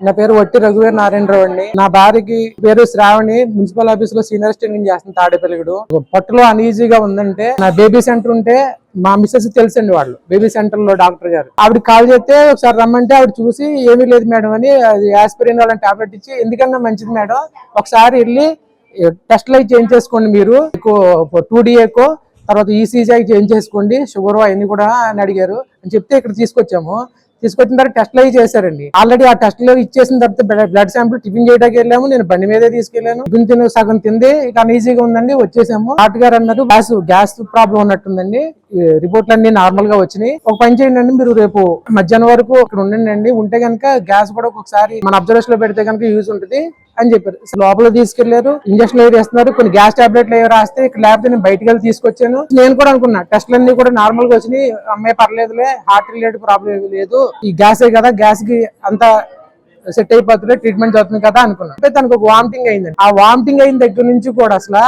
నా పేరు వట్టి రఘువీర్ నారాయణరావు అండి. నా భార్యకి పేరు శ్రావణి మున్సిపల్ ఆఫీస్లో సీనియర్ అసిస్టెంట్ చేస్తాను తాడేపల్లిగడు. పొట్టలో అన్ఈజీగా ఉందంటే నా బేబీ సెంటర్ ఉంటే మా మిస్సెస్ తెలుసండి వాళ్ళు బేబీ సెంటర్లో డాక్టర్ గారు. ఆవిడ కాల్ చేస్తే ఒకసారి రమ్మంటే ఆవిడ చూసి ఏమీ లేదు మేడం అని అది ఆస్పిరిన్ వాళ్ళని టాబ్లెట్ ఇచ్చి ఎందుకన్నా మంచిది మేడం? ఒకసారి వెళ్ళి టెస్ట్లు అయి చేంజ్ చేసుకోండి మీరు. టూ డిఏకో తర్వాత E ఈసీజీ చేంజ్ చేసుకోండి షుగర్ అవన్నీ కూడా అని అడిగారు. అని చెప్తే ఇక్కడ తీసుకొచ్చాము. తీసుకొచ్చిన తర్వాత టెస్ట్లు అవి చేశారండి. ఆల్రెడీ ఆ టెస్ట్లు ఇచ్చేసిన తర్వాత బ్లడ్ శాంపుల్ టిఫిన్ చేయడానికి వెళ్ళాము. నేను బండి మీదే తీసుకెళ్ళాను టిఫిన్ తిన సగం తింది. ఇక ఈజీగా ఉందండి. వచ్చేసాము. డాక్టర్ గారు అన్నారు గ్యాస్ గ్యాస్ ప్రాబ్లం ఉన్నట్టుందండి. రిపోర్ట్లు అన్ని నార్మల్గా వచ్చినాయి. ఒక పని చేయండి మీరు రేపు మధ్యాహ్నం వరకు ఇక్కడ ఉండండి ఉంటే కనుక గ్యాస్ కూడా ఒకసారి మన అబ్జర్వేషన్లో పెడితే కనుక యూజ్ ఉంటుంది. అని చెప్పారు. లోపల తీసుకెళ్ళారు ఇంజక్షన్ ఏవి వేస్తున్నారు కొన్ని గ్యాస్ టాబ్లెట్లు ఏవి రాస్తే ఇక్కడ లేకపోతే నేను బయటకు వెళ్ళి తీసుకొచ్చాను. నేను కూడా అనుకున్నా టెస్ట్లు అన్ని కూడా నార్మల్గా వచ్చినాయి అమ్మాయి పర్లేదులే హార్ట్ రిలేటెడ్ ప్రాబ్లం ఏమి లేదు ఈ గ్యాసే కదా గ్యాస్కి అంత సెట్ అయిపోతుంది ట్రీట్మెంట్ జరుగుతుంది కదా అనుకున్నా. అంటే తనకు ఒక వామిటింగ్ అయిందండి. ఆ వామిటింగ్ అయిన దగ్గర నుంచి కూడా అసలు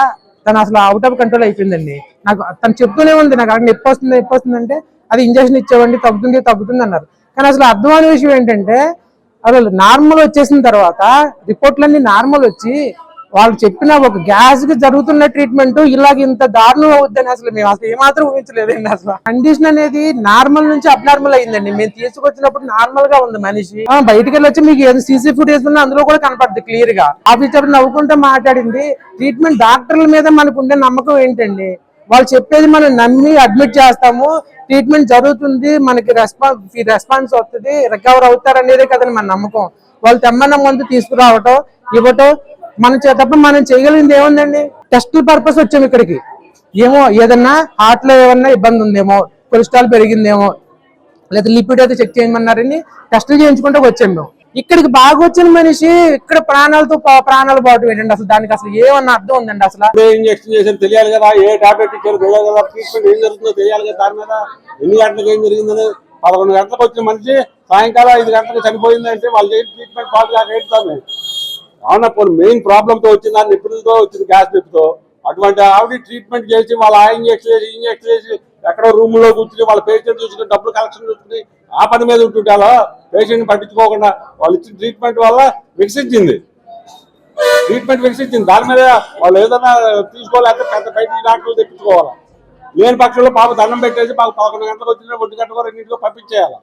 తను అసలు అవుట్ ఆఫ్ కంట్రోల్ అయిపోయిందండి. నాకు తను చెప్తూనే ఉంది నాకు అక్కడ నొప్పి వస్తుంది నొప్పి వస్తుంది అంటే అది ఇంజక్షన్ ఇచ్చేవండి తగ్గుతుంది తగ్గుతుంది అన్నారు. కానీ అసలు అర్థమైన విషయం ఏంటంటే అసలు నార్మల్ వచ్చేసిన తర్వాత రిపోర్ట్లన్నీ నార్మల్ వచ్చి వాళ్ళు చెప్పిన ఒక గ్యాస్కి జరుగుతున్న ట్రీట్మెంట్ ఇలాగ ఇంత దారుణం అవుద్దని అసలు మేము అసలు ఏమాత్రం ఊహించలేదండి అసలు. కండిషన్ అనేది నార్మల్ నుంచి అబ్నార్మల్ అయిందండి. మేము తీసుకొచ్చినప్పుడు నార్మల్గా ఉంది మనిషి. ఆ, బయటికి వచ్చి మీకు ఏదో సీసీ ఫుటేజ్ ఉన్నా అందులో కూడా కనపడుతుంది క్లియర్గా. ఆఫీసర్ నవ్వుకుంటూ మాట్లాడింది. ట్రీట్మెంట్ డాక్టర్ల మీద మనకు ఉండే నమ్మకం ఏంటండి? వాళ్ళు చెప్పేది మనం నమ్మి అడ్మిట్ చేస్తాము. ట్రీట్మెంట్ జరుగుతుంది మనకి రెస్పాన్స్ రెస్పాన్స్ వస్తుంది రికవర్ అవుతారు అనేది కదండి మన నమ్మకం. వాళ్ళు తెమ్మన్న మందు తీసుకురావటం ఇవ్వటం మనం తప్ప మనం చేయగలిగింది ఏముందండి? టెస్ట్ పర్పస్ వచ్చాము ఇక్కడికి. ఏమో ఏదన్నా హార్ట్లో ఏమన్నా ఇబ్బంది ఉందేమో కొలెస్ట్రాల్ పెరిగిందేమో లేదా లిపిడ్ అయితే చెక్ చేయమన్నారని టెస్టులు చేయించుకుంటూ వచ్చాము మేము. ఇక్కడికి బాగా వచ్చిన మనిషి ఇక్కడ ప్రాణాలతో పా- ప్రాణాలు బాటు పెట్టండి అసలు. దానికి అసలు ఏమన్నా అర్థం ఉందండి అసలు? ఏ ఇంజక్షన్ చేసిన తెలియాలి కదా ఏ టాబ్లెట్ ఇచ్చారు తెలియాలి కదా ట్రీట్మెంట్ ఏం జరుగుతుందో తెలియాలి కదా దాని మీద ఎన్ని గంటలకు ఏం జరిగిందని. పదకొండు గంటలకు వచ్చిన మనిషి సాయంకాలం ఐదు గంటలకు చనిపోయిందంటే వాళ్ళు చేసిన ట్రీట్మెంట్ పాటు కాక ఏంటామే అవునా మెయిన్ ప్రాబ్లమ్తో వచ్చింది ఆ వచ్చింది గ్యాస్ నిప్పుతో అటువంటి ఆవిడ ట్రీట్మెంట్ చేసి వాళ్ళ ఆ ఇంజక్షన్ చేసి ఇంజక్షన్ చేసి ఎక్కడో రూమ్లో కూర్చుని వాళ్ళ పేషెంట్ చూసుకుని డబ్బులు కలెక్షన్ చూసుకుని ఆ పని మీద ఉంటుంటే అలా పేషెంట్ పట్టించుకోకుండా వాళ్ళు ఇచ్చిన ట్రీట్మెంట్ వల్ల వికసించింది. ట్రీట్మెంట్ వికసించింది. దాని మీద వాళ్ళు ఏదైనా తీసుకోలేకపోతే పెద్ద బయటికి డాక్టర్లు తెప్పించుకోవాలి? లేని పక్షంలో పాప దండం పెట్టేసి పాప పదకొండు గంటలకు వచ్చిన ఒంటి గంటలకు రెండింటిలో పంపించేయాలి?